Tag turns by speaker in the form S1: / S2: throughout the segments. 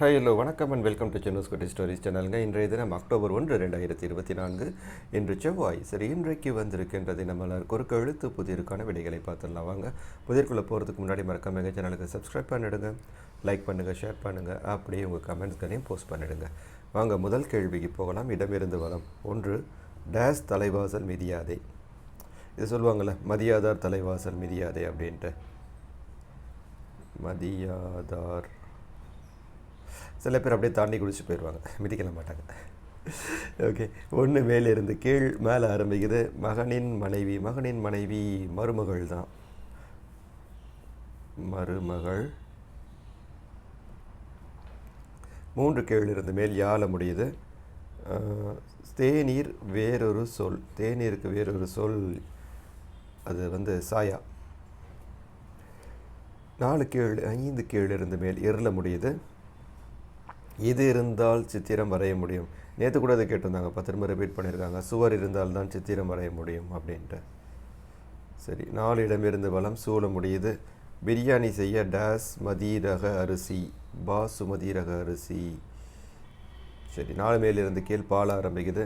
S1: Hi hello வணக்கம் and welcome to சென்னூஸ் குட்டி ஸ்டோரிஸ் சேனலுங்க இன்றைய தினம் அக்டோபர் ஒன்று ரெண்டாயிரத்தி இருபத்தி நான்கு. இன்று செவ்வாய். சரி இன்றைக்கு வந்திருக்கின்ற தினமலருக்கு குறுக்க எழுத்து புதிருக்கான விடைகளை பார்த்துடலாம். வாங்க புதிர்க்குள்ளே போகிறதுக்கு முன்னாடி மறக்காம எங்கள் சேனலுக்கு சப்ஸ்கிரைப் பண்ணிடுங்க. லைக் பண்ணுங்கள் ஷேர் பண்ணுங்கள் அப்படியே உங்கள் கமெண்ட்ஸ்களையும் போஸ்ட் பண்ணிடுங்க. வாங்க முதல் கேள்விக்கு போகலாம். இடமிருந்து வளம் ஒன்று டேஸ் தலைவாசல் மிதியாதை. இது சொல்லுவாங்கள்ல மதியாதார் தலைவாசல் மிதியாதே அப்படின்ட்டு. மதியாதார் சில பேர் அப்படியே தாண்டி குடிச்சு போயிடுவாங்க. மிதிக்கல மாட்டாங்க. ஓகே. ஒன்று மேலே இருந்து கீழ் மேலே ஆரம்பிக்குது. மகனின் மனைவி மகனின் மனைவி மருமகள் தான். மருமகள். மூன்று கீழிருந்து மேல் யாழ முடியுது. தேநீர் வேறொரு சொல். தேநீருக்கு வேறொரு சொல். அது வந்து சாயா. நாலு கீழ் ஐந்து கீழிருந்து மேல் இருள முடியுது. இது இருந்தால் சித்திரம் வரைய முடியும். நேற்று கூட அதை கேட்டிருந்தாங்க பத்து திரும்ப ரிப்பீட் பண்ணியிருக்காங்க. சுவர் இருந்தால் தான் சித்திரம் வரைய முடியும் அப்படின்ட்டு. சரி நாலு இடமிருந்து வளம் சூழ முடியுது. பிரியாணி செய்ய டேஸ் மதீரக அரிசி பாசுமதி ரக அரிசி. சரி நாலு மேலிருந்து கீழ் பால் ஆரம்பிக்குது.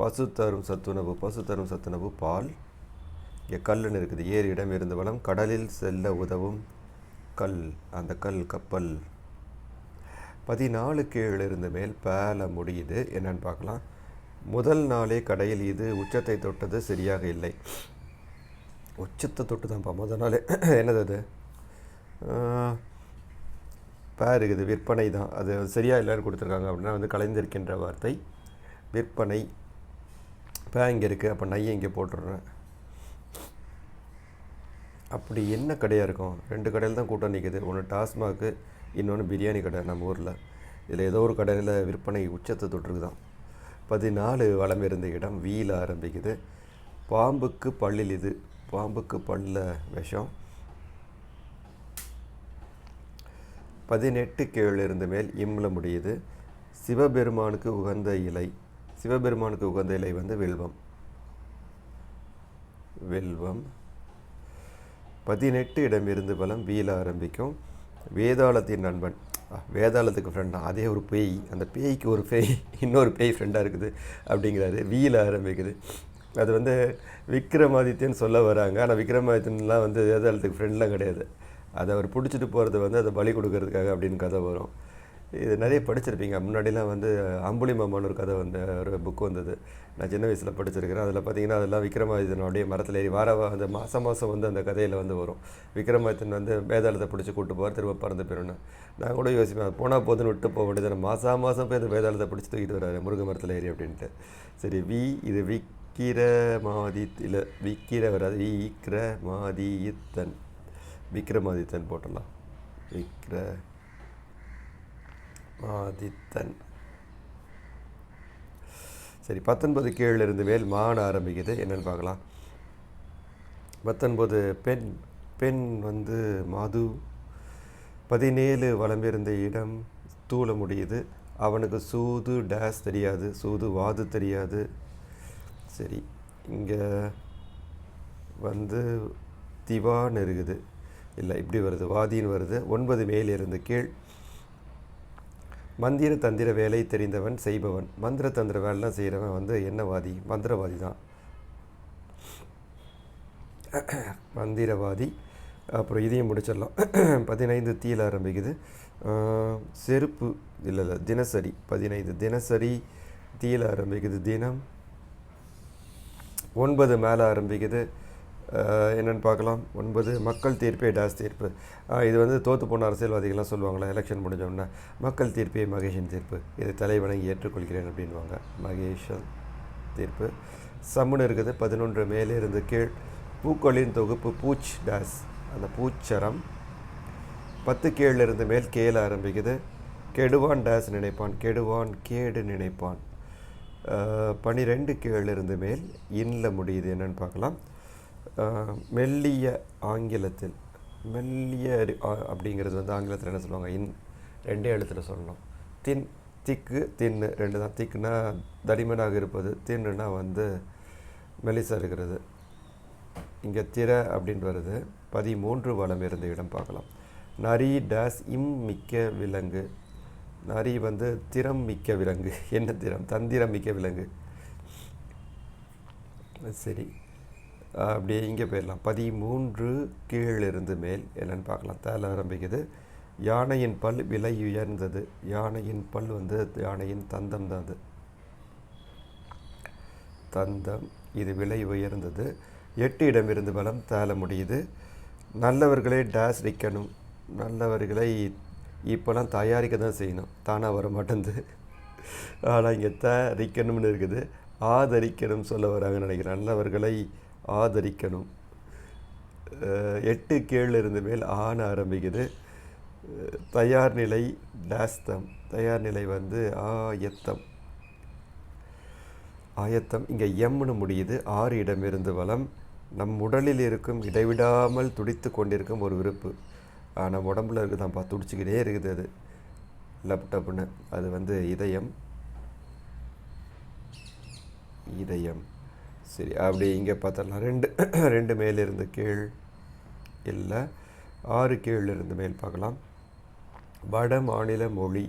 S1: பசு தரும் சத்துணவு பசு தரும் சத்துணவு பால். இங்கே கல்லுன்னு இருக்குது. ஏறு இடம் இருந்து வளம் கடலில் செல்ல உதவும் கல் அந்த கல் கப்பல். பதினாலு கீழ் இருந்து மேல் பேல முடியுது. என்னன்னு பார்க்கலாம். முதல் நாளே கடையில் இது உச்சத்தை தொட்டது சரியாக இல்லை. உச்சத்தை தொட்டு தான்ப்பா முதல் நாளே. என்னது அது? பேர் இருக்குது விற்பனை தான். அது சரியாக எல்லோரும் கொடுத்துருக்காங்க அப்படின்னா வந்து கலைந்திருக்கின்ற வார்த்தை. விற்பனை பே இங்கே இருக்குது அப்போ நையை இங்கே போட்டுடுறேன். அப்படி என்ன கடையாக இருக்கும்? ரெண்டு கடையில் தான் கூட்டம் நிற்குது ஒன்று டாஸ்மாக்கு இன்னொன்று பிரியாணி கடை நம்ம ஊரில். இதில் ஏதோ ஒரு கடையில் விற்பனை உச்சத்தை தொற்றுக்குதான் பதினாலு வளம் இருந்த இடம் வீல ஆரம்பிக்குது. பாம்புக்கு பல்லில் இது பாம்புக்கு பல்ல விஷம். பதினெட்டு கேள் இருந்து மேல் இம்ல முடியுது. சிவபெருமானுக்கு உகந்த இலை சிவபெருமானுக்கு உகந்த இலை வந்து வில்வம். வில்வம். பதினெட்டு இடமிருந்து பலம் வீல ஆரம்பிக்கும். வேதாளத்தின் நண்பன். வேதாளத்துக்கு ஃப்ரெண்டாக அதே ஒரு பேய். அந்த பேய்க்கு ஒரு பேய் இன்னொரு பேய் ஃப்ரெண்டாக இருக்குது அப்படிங்கிறாரு. வீல ஆரம்பிக்குது. அது வந்து விக்ரமாதித்யன் சொல்ல வராங்க. ஆனால் விக்ரமாதித்யன்லாம் வந்து வேதாளத்துக்கு ஃப்ரெண்ட்லாம் கிடையாது. அதை அவர் பிடிச்சிட்டு போகிறது வந்து அதை பலி கொடுக்கறதுக்காக அப்படின்னு கதை வரும். இது நிறைய படிச்சிருப்பீங்க. முன்னாடிலாம் வந்து அம்புலி மாமான்னு ஒரு கதை வந்து ஒரு புக் வந்தது. நான் சின்ன வயசில் படிச்சிருக்கிறேன். அதில் பார்த்தீங்கன்னா அதெல்லாம் விக்ரமாதித்தனுடைய மரத்தில் ஏறி வார அந்த மாதம் மாதம் வந்து அந்த கதையில் வந்து வரும். விக்ரமாதித்தன் வந்து வேதாளத்தை பிடிச்சி கூட்டு போவார் திரும்ப பறந்து போயிடணும் நான் கூட யோசிப்பேன் போனால் போதுன்னு விட்டு போக வேண்டியது மாதம் மாதம் போய் அந்த வேதாளத்தை பிடிச்சி தூக்கிட்டு வராரு முருக மரத்தில் ஏறி அப்படின்ட்டு. சரி வி இது விக்கிரமாதி இல்லை விக்கிர வராது விக்கிரமாதித்தன். விக்ரமாதித்தன் போட்டலாம் விக்ர ஆதித்தன். சரி பத்தொன்பது கீழ் இருந்து மேல் மான் ஆரம்பிக்குது. என்னன்னு பார்க்கலாம். பத்தொன்பது பெண் பெண் வந்து மது. பதினேழு வளமிருந்த இடம் தூள முடியுது. அவனுக்கு சூது டேஸ் தெரியாது. சூது வாது தெரியாது. சரி இங்கே வந்து திவான்னு இருக்குது. இல்லை இப்படி வருது. வாதின்னு வருது. ஒன்பது மேலிருந்து கீழ் மந்திர தந்திர வேலை தெரிந்தவன் செய்பவன். மந்திர தந்திர வேலைலாம் செய்கிறவன் வந்து என்னவாதி? மந்திரவாதி தான். மந்திரவாதி. அப்புறம் இதையும் முடிச்சிடலாம். பதினைந்து தீயில் ஆரம்பிக்குது. செருப்பு இல்லை இல்லை தினசரி. பதினைந்து தினசரி தீயில் ஆரம்பிக்குது தினம். ஒன்பது மேலே ஆரம்பிக்குது. என்னென்னு பார்க்கலாம். ஒன்பது மக்கள் தீர்ப்பே டாஸ் தீர்ப்பு. இது வந்து தோற்று போன அரசியல்வாதிகள்லாம் சொல்லுவாங்களா எலெக்ஷன் முடிஞ்ச உடனே மக்கள் தீர்ப்பே மகேஷன் தீர்ப்பு. இதை தலைவணங்கி ஏற்றுக்கொள்கிறேன் அப்படின்வாங்க மகேஷன் தீர்ப்பு. சம்முன்னு இருக்குது பதினொன்று மேலே இருந்து கீழ். பூக்களின் தொகுப்பு பூச் டாஸ் அந்த பூச்சரம். பத்து கீழ் இருந்து மேல் கேல ஆரம்பிக்குது. கெடுவான் டேஸ் நினைப்பான் கெடுவான் கேடு நினைப்பான். பனிரெண்டு கீழ் இருந்து மேல். இன்ல முடியுது என்னன்னு பார்க்கலாம். மெல்லிய ஆங்கிலத்தில் மெல்லிய ஆ- அப்படிங்கிறது வந்து ஆங்கிலத்தில் என்ன சொல்லுவாங்க? இன் ரெண்டே எழுத்தில் சொல்லணும். தின் திக்கு தின்னு ரெண்டு தான். திக்குனா தடிமனாக இருப்பது தின்னுனா வந்து மெலிசா இருக்கிறது. இங்கே திற அப்படின்னு வருது. பதிமூன்று வளம் இருந்த இடம் பார்க்கலாம். நரி டேஸ் இம் மிக்க விலங்கு. நரி வந்து திறம் மிக்க விலங்கு. என்ன திறம்? தந்திரம் மிக்க விலங்கு. சரி. அப்படியே இங்கே போயிடலாம். பதிமூன்று கீழிருந்து மேல் என்னென்னு பார்க்கலாம். தேல ஆரம்பிக்குது. யானையின் பல் விலை உயர்ந்தது. யானையின் பல் வந்து யானையின் தந்தம் தான் அது. தந்தம் இது விலை உயர்ந்தது. எட்டு இடமிருந்து பலம் தேல முடியுது. நல்லவர்களை டேஸ் நிற்கணும். நல்லவர்களை இப்போலாம் தயாரிக்க தான் செய்யணும். தானாக வர மாட்டேங்குது ஆனால் இங்கே தரிக்கணும்னு இருக்குது. ஆதரிக்கணும் சொல்ல வராங்கன்னு நினைக்கிறேன். நல்லவர்களை ஆதரிக்கணும். எட்டு கேள் இருந்து மேல் ஆன ஆரம்பிக்குது. தயார் நிலை டேஸ்தம் தயார் நிலை வந்து ஆயத்தம். ஆயத்தம். இங்கே எம்னு முடியுது. ஆறு இடமிருந்து வளம் நம் உடலில் இருக்கும் இடைவிடாமல் துடித்து கொண்டிருக்கும் ஒரு விருப்பு. ஆஹ் நம்ம உடம்புல இருக்குதான்ப்பா துடிச்சிக்கிட்டே இருக்குது அது. லேப்டாப்னு அது வந்து இதயம். இதயம். சரி அப்படி இங்கே பார்த்தலாம் ரெண்டு ரெண்டு மேலிருந்து கீழ் இல்லை ஆறு கீழ் இருந்து மேல் பார்க்கலாம். வட மாநில மொழி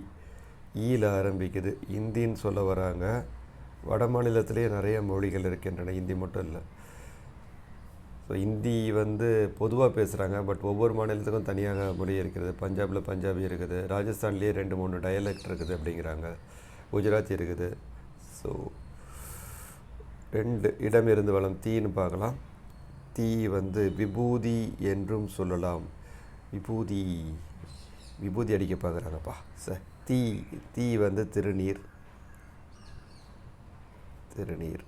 S1: ஈல ஆரம்பிக்குது. இந்தின்னு சொல்ல வராங்க. வட மாநிலத்திலேயே நிறைய மொழிகள் இருக்கின்றன இந்தி மட்டும் இல்லை. ஸோ ஹிந்தி வந்து பொதுவாக பேசுகிறாங்க பட் ஒவ்வொரு மாநிலத்துக்கும் தனியாக மொழி இருக்கிறது பஞ்சாபில் பஞ்சாபி இருக்குது. ராஜஸ்தான்லேயே ரெண்டு மூணு டயலெக்ட் இருக்குது அப்படிங்கிறாங்க. குஜராத்தி இருக்குது. ஸோ ரெண்டு இடம் இருந்து வளம் தீன்னு பார்க்கலாம். தீ வந்து விபூதி என்றும் சொல்லலாம். விபூதி விபூதி அடிக்க பார்க்குறாங்கப்பா. சார் தீ தீ வந்து திருநீர். திருநீர்.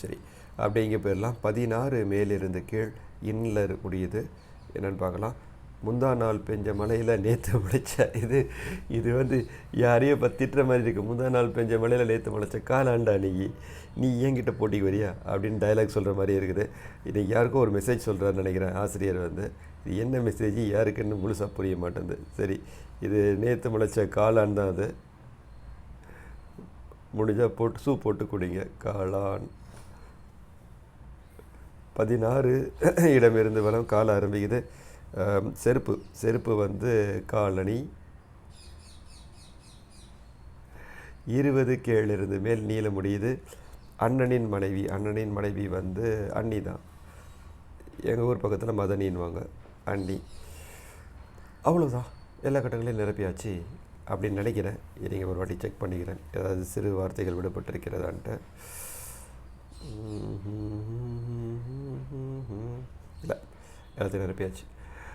S1: சரி அப்படி இங்கே போயிடலாம். பதினாறு மேலிருந்து கீழ் இன்னில் இருக்கக்கூடியது என்னென்னு பார்க்கலாம். முந்தா நாள் பெஞ்ச மழையில் நேற்று முளைச்ச இது இது வந்து யாரையோ பத்திட்டுற மாதிரி இருக்குது முந்தா நாள் பெஞ்ச மழையில் நேற்று முளைச்ச காலாண்டா நீ? நீ என்கிட்ட போட்டிக்கு வரியா? அப்படின்னு டயலாக் சொல்கிற மாதிரி இருக்குது. இன்றைக்கி யாருக்கோ ஒரு மெசேஜ் சொல்கிறான்னு நினைக்கிறேன் ஆசிரியர் வந்து. இது என்ன மெசேஜ் யாருக்குன்னு முழுசாக புரிய மாட்டேங்குது. சரி இது நேற்று முளைச்ச காளான் தான் அது? முடிஞ்சால் போட்டு சூப் போட்டு குடிங்க. காளான் பதினாறு இடமிருந்து வளம் கால ஆரம்பிக்குது. செருப்பு செருப்பு வந்து காலணி. இருபது கீழிருந்து மேல் நீள முடியுது. அண்ணனின் மனைவி அண்ணனின் மனைவி வந்து அண்ணி தான். எங்கள் ஊர் பக்கத்தில் மதனின்வாங்க அண்ணி. அவ்வளோதான் எல்லா கட்டங்களையும் நிரப்பியாச்சு அப்படின்னு நினைக்கிறேன். நீங்கள் ஒரு வாட்டி செக் பண்ணிக்கிறேன். ஏதாவது சிறு வார்த்தைகள் விடுபட்டிருக்கிறதான்ட்டு. இல்லை எல்லாத்தையும் நிரப்பியாச்சு.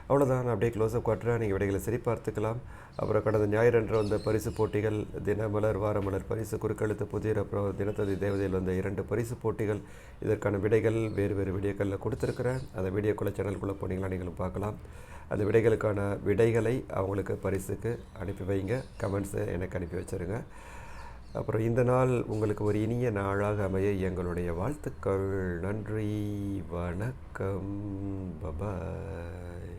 S1: அவ்வளோதான் நான் அப்படியே க்ளோஸ்அப் காட்டுறேன். நீங்கள் விடைகளை சரி பார்த்துக்கலாம் அப்புறம் கடந்த ஞாயிறன்று வந்த பரிசு போட்டிகள் தினமலர் வாரமலர் பரிசு குறுக்கெழுத்து புதிர் அப்புறம் தினத்ததி தேவதையில் வந்த இரண்டு பரிசு போட்டிகள். இதற்கான விடைகள் வேறு வேறு வீடியோக்களில் கொடுத்துருக்குறேன். அந்த வீடியோக்குள்ளே சேனலுக்குள்ளே போனீங்கன்னா நீங்களும் பார்க்கலாம். அந்த விடைகளுக்கான விடைகளை அவங்களுக்கு பரிசுக்கு அனுப்பி வைங்க. கமெண்ட்ஸை எனக்கு அனுப்பி வச்சிருங்க. அப்புறம் இந்த நாள் உங்களுக்கு ஒரு இனிய நாளாக அமைய எங்களுடைய வாழ்த்துக்கள். நன்றி. வணக்கம். பபாய்